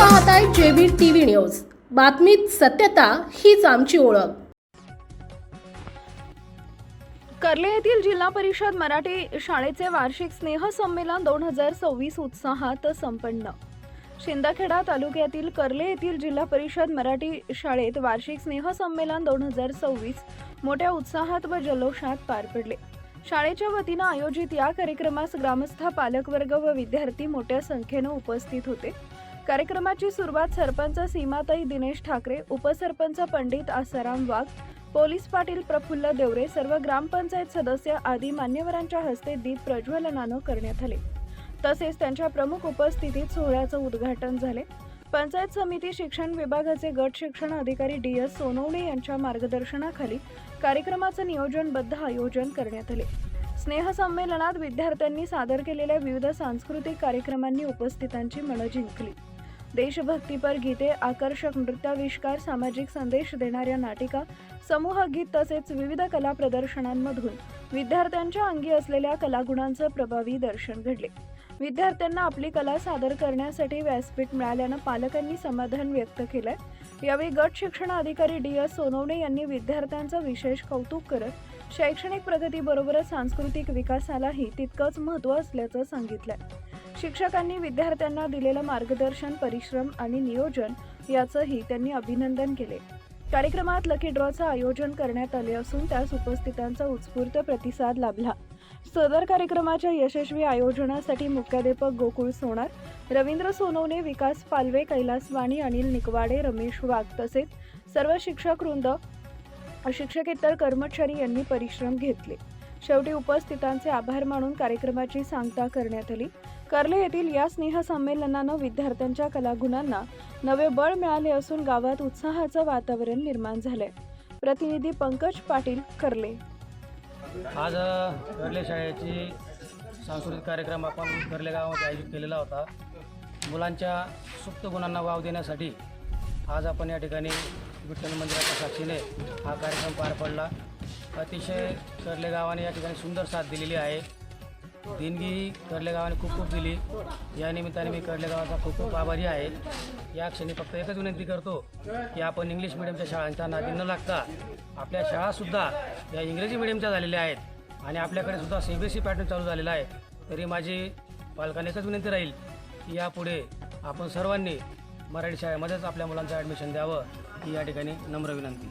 पाहताय JB TV news. बातमीत सत्यता हीच आमची ओळख. कर्ले येथील जिल्हा परिषद मराठी शाळेचे वार्षिक स्नेहसंमेलन दोन हजार सव्वीस उत्साहात संपन्न. शिंदखेडा तालुक्यातील कर्ले येथील जिल्हा परिषद मराठी शाळेत वार्षिक स्नेहसंमेलन दोन हजार सव्वीस मोठ्या उत्साहात व जल्लोषात पार पडले. शाळेच्या वतीनं आयोजित या कार्यक्रमास ग्रामस्थ पालकवर्ग व विद्यार्थी मोठ्या संख्येनं उपस्थित होते. कार्यक्रमाची सुरुवात सरपंच सीमाताई दिनेश ठाकरे उपसरपंच पंडित आसाराम वाघ पोलीस पाटील प्रफुल्ल देवरे सर्व ग्रामपंचायत सदस्य आदी मान्यवरांच्या हस्ते दीप प्रज्वलनानं करण्यात आले. तसेच त्यांच्या प्रमुख उपस्थितीत सोहळ्याचं उद्घाटन झाले. पंचायत समिती शिक्षण विभागाचे गट शिक्षण अधिकारी डी एस सोनवणे यांच्या मार्गदर्शनाखाली कार्यक्रमाचं नियोजनबद्ध आयोजन करण्यात आले. स्नेहसंमेलनात विद्यार्थ्यांनी सादर केलेल्या विविध सांस्कृतिक कार्यक्रमांनी उपस्थितांची मनं जिंकली. देशभक्तीपर गीते आकर्षक नृत्याविष्कार सामाजिक संदेश देणाऱ्या नाटिका समूह गीत तसेच विविध कला प्रदर्शनांमधून विद्यार्थ्यांच्या अंगी असलेल्या कलागुणांचं प्रभावी दर्शन घडले. विद्यार्थ्यांना आपली कला सादर करण्यासाठी व्यासपीठ मिळाल्यानं पालकांनी समाधान व्यक्त केलंय. यावेळी गट शिक्षण अधिकारी डी एस सोनवणे यांनी विद्यार्थ्यांचं विशेष कौतुक करत शैक्षणिक प्रगतीबरोबरच सांस्कृतिक विकासालाही तितकंच महत्त्व असल्याचं सांगितलंय. शिक्षकांनी विद्यार्थ्यांना दिलेलं मार्गदर्शन परिश्रम आणि नियोजन याचंही त्यांनी अभिनंदन केले. कार्यक्रमात लकी ड्रॉचं आयोजन करण्यात आले असून त्यास उपस्थितांचा उत्स्फूर्त प्रतिसाद लाभला. सदर कार्यक्रमाच्या यशस्वी आयोजनासाठी मुख्याध्यापक गोकुळ सोनार रवींद्र सोनवणे विकास पालवे कैलास वाणी अनिल निकवाडे रमेश वाघ तसेच सर्व शिक्षक वृंद शिक्षकेतर कर्मचारी यांनी परिश्रम घेतले. शेवटी उपस्थितांचे आभार मानून कार्यक्रमाची सांगता करण्यात आली. कर्ले येथील या स्नेहसंमेलनानं विद्यार्थ्यांच्या कलागुणांना नवे बळ मिळाले असून गावात उत्साहाचं वातावरण निर्माण झालंय. प्रतिनिधी पंकज पाटील कर्ले. आज कर्ले शाळेची सांस्कृतिक कार्यक्रम आपण कर्ले गावामध्ये आयोजित केलेला होता. मुलांच्या सुप्त गुणांना वाव देण्यासाठी आज आपण या ठिकाणी विठ्ठल मंदिराच्या साक्षीने हा कार्यक्रम पार पडला. अतिशय कर्ले गावाने या ठिकाणी सुंदर साथ दिलेली आहे. देणगीही कर्ले गावाने खूप खूप दिली. या निमित्ताने मी कर्ले गावाचा खूप खूप आभारी आहे. या क्षणी फक्त एकच विनंती करतो की आपण इंग्लिश मिडियमच्या शाळांच्या नादी न लागता आपल्या शाळासुद्धा या इंग्रजी मिडियमच्या झालेल्या आहेत आणि आपल्याकडे सुद्धा C B S E pattern चालू झालेला आहे. तरी माझी पालकांना एकच विनंती राहील की यापुढे आपण सर्वांनी मराठी शाळेमध्येच आपल्या मुलांचं ॲडमिशन द्यावं ही या ठिकाणी नम्र विनंती.